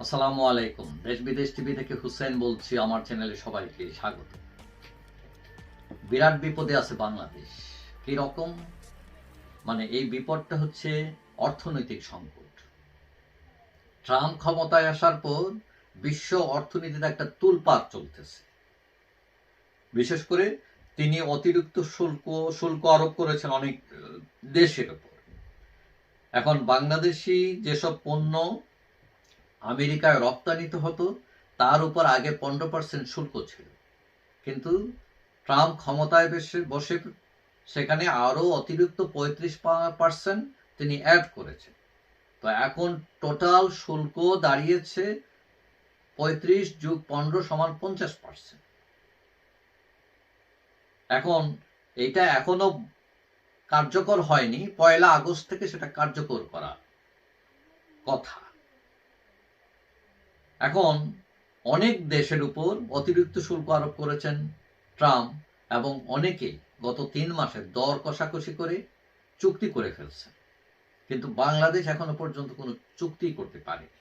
আসসালামু আলাইকুম। দেশ বিদেশ টিভি থেকে হুসেন বলছি, আমার চ্যানেলে সবাইকে স্বাগত। বিরাট বিপদে আছে বাংলাদেশ। কি রকম? মানে এই বিপদটা হচ্ছে অর্থনৈতিক সংকট। ট্রাম্প ক্ষমতায় আসার পর বিশ্ব অর্থনীতিতে একটা তুলপাত চলতেছে। বিশেষ করে তিনি অতিরিক্ত শুল্ক শুল্ক আরোপ করেছেন অনেক দেশের উপর। এখন বাংলাদেশি যেসব পণ্য আমেরিকায় রপ্তানিত হতো, তার উপর আগে পনেরো পার্সেন্ট শুল্ক ছিল। কিন্তু ট্রাম্প ক্ষমতায় বসে বসে সেখানে আরও অতিরিক্ত পঁয়ত্রিশ পার্সেন্ট তিনি অ্যাড করেছেন। তো এখন টোটাল শুল্ক দাঁড়িয়েছে পঁয়ত্রিশ যুগ পনেরো সমান পঞ্চাশ পার্সেন্ট এখন এটা এখনও কার্যকর হয়নি, পয়লা আগস্ট থেকে সেটা কার্যকর করা কথা। এখন অনেক দেশের উপর অতিরিক্ত শুল্ক আরোপ করেছেন ট্রাম্প এবং অনেকে গত তিন মাসে দর কষাকষি করে চুক্তি করে ফেলছেন। কিন্তু বাংলাদেশ এখনও পর্যন্ত কোনো চুক্তি করতে পারেনি।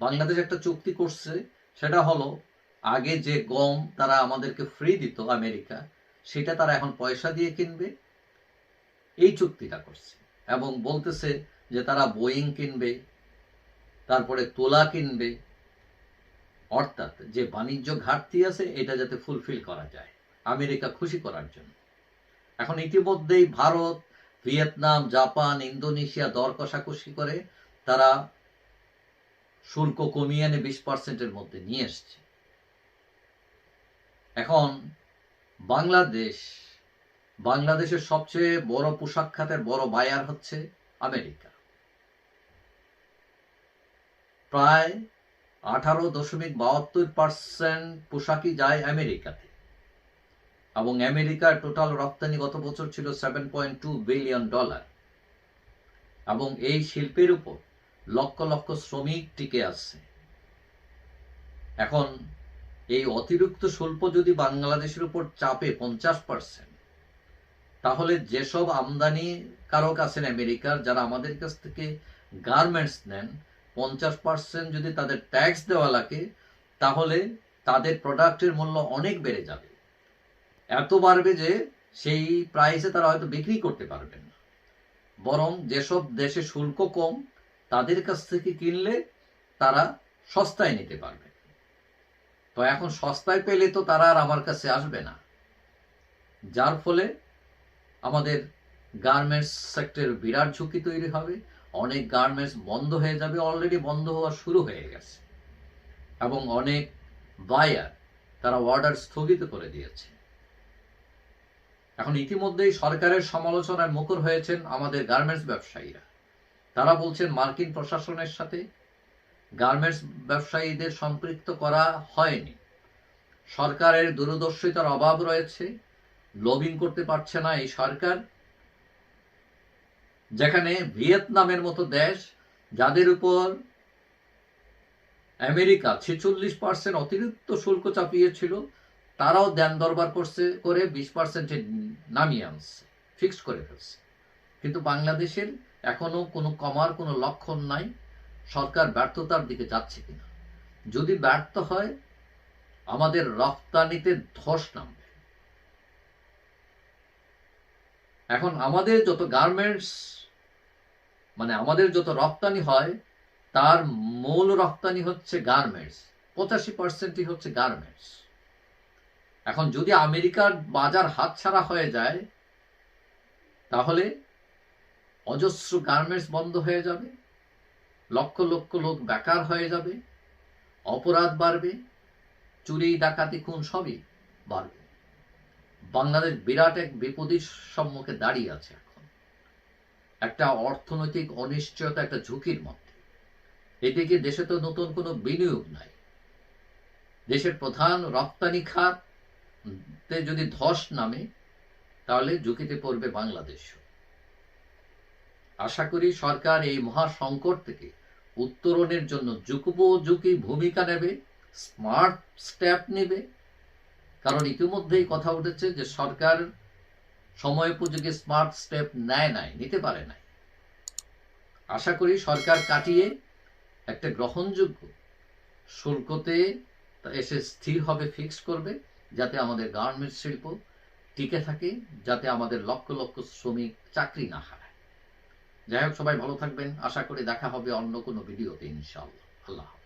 বাংলাদেশ একটা চুক্তি করছে, সেটা হলো আগে যে গম তারা আমাদেরকে ফ্রি দিত আমেরিকা, সেটা তারা এখন পয়সা দিয়ে কিনবে। এই চুক্তিটা করছে এবং বলতেছে যে তারা বোয়িং কিনবে, তারপরে তোলা কিনবে অর্থাৎ যে বাণিজ্য ঘাটতি আছে, এটা যাতে ফুলফিল করা যায় আমেরিকা খুশি করার জন্য। এখন ইতিমধ্যেই ভারত, ভিয়েতনাম, জাপান, ইন্দোনেশিয়া দর কষাকষি করে তারা শুল্ক কমিয়ে এনে বিশ পার্সেন্টের মধ্যে নিয়ে এসছে। এখন বাংলাদেশ, বাংলাদেশের সবচেয়ে বড় পোশাক খাতের বড় বায়ার হচ্ছে আমেরিকা। প্রায় আঠারো দশমিক বাহাত্তর পার্সেন্ট পোশাকই যায় আমেরিকাতে। এবং আমেরিকার টোটাল রপ্তানি গত বছর ছিল seven point two billion dollar এবং এই শিল্পের উপর লক্ষ লক্ষ শ্রমিক টিকে আছে। এখন এই অতিরিক্ত শুল্ক যদি বাংলাদেশের উপর চাপে পঞ্চাশ পার্সেন্ট তাহলে যেসব আমদানি কারক আছেন আমেরিকার, যারা আমাদের কাছ থেকে গার্মেন্টস নেন পঞ্চাশ পার্সেন্ট যদি তাদের ট্যাক্স দেওয়া লাগে, তাহলে তাদের প্রোডাক্টের মূল্য অনেক বেড়ে যাবে। এত বাড়বে যে সেই প্রাইসে তারা হয়তো বিক্রি করতে পারবেন না। বরং যেসব দেশে শুল্ক কম, তাদের কাছ থেকে কিনলে তারা সস্তায় নিতে পারবে। তো এখন সস্তায় পেলে তো তারা আর আমার কাছে আসবে না। যার ফলে আমাদের গার্মেন্টস সেক্টরের বিরাট ঝুঁকি তৈরি হবে। অনেক গার্মেন্টস বন্ধ হয়ে যাবে অলরেডি বন্ধ হওয়া শুরু হয়ে গেছে। এবং অনেক বায়ার তারা অর্ডার স্থগিত করে দিয়েছে। এখন ইতিমধ্যেই সরকারের সমালোচনার মুখর হয়েছেন আমাদের গার্মেন্টস ব্যবসায়ীরা। তারা বলছেন, মার্কিন প্রশাসনের সাথে গার্মেন্টস ব্যবসায়ীদের সম্পৃক্ত করা হয়নি। সরকারের দূরদর্শিতার অভাব রয়েছে। লবিং করতে পারছে না এই সরকার। যেখানে ভিয়েতনামের মতো দেশ, যাদের উপর আমেরিকা ছেচল্লিশ পার্সেন্ট অতিরিক্ত শুল্ক চাপিয়েছিল, তারাও দেন দরবার করছে, করে বিশ পার্সেন্টে নামিয়ে আনছে ফিক্সড করে ফেলছে। কিন্তু বাংলাদেশের এখনও কোনো কমার কোনো লক্ষণ নাই, সরকার ব্যর্থতার দিকে যাচ্ছে কিনা। যদি ব্যর্থ হয়, আমাদের রপ্তানিতে ধস নামবে। এখন আমাদের যত গার্মেন্টস মানে আমাদের যত রপ্তানি হয়, তার মূল রপ্তানি হচ্ছে গার্মেন্টস পঁচাশি পার্সেন্টই হচ্ছে গার্মেন্টস এখন যদি আমেরিকার বাজার হাতছাড়া হয়ে যায়, তাহলে অজস্র গার্মেন্টস বন্ধ হয়ে যাবে, লক্ষ লক্ষ লোক বেকার হয়ে যাবে, অপরাধ বাড়বে, চুরি, ডাকাতি, খুন সবই বাড়বে। বাংলাদেশ বিরাট এক বিপদের সম্মুখে দাঁড়িয়ে আছে একটা অর্থনৈতিক অনিশ্চয়তা, একটা ঝুঁকির মধ্যে। এদিকে দেশে তো নতুন কোনো বিনিয়োগ নাই। দেশের প্রধান রপ্তানি খাতে যদি ধস নামে, তাহলে ঝুঁকিতে পড়বে বাংলাদেশ। আশা করি সরকার এই মহা সংকট থেকে উত্তরণের জন্য যুগোপযোগী ভূমিকা নেবে, স্মার্ট স্টেপ নেবে। কারণ ইতিমধ্যেই কথা উঠেছে যে সরকার সময় উপযোগী স্মার্ট স্টেপ নেয় নাই, নিতে পারে নাই। আশা করি সরকার কাটিয়ে একটা গ্রহণযোগ্য শুল্কতে এসে স্থির হবে ফিক্স করবে, যাতে আমাদের গার্মেন্টস শিল্প টিকে থাকে, যাতে আমাদের লক্ষ লক্ষ শ্রমিক চাকরি না হারায়। যাই হোক, সবাই ভালো থাকবেন। আশা করি দেখা হবে অন্য কোনো ভিডিওতে, ইনশাআল্লাহ। আল্লাহ।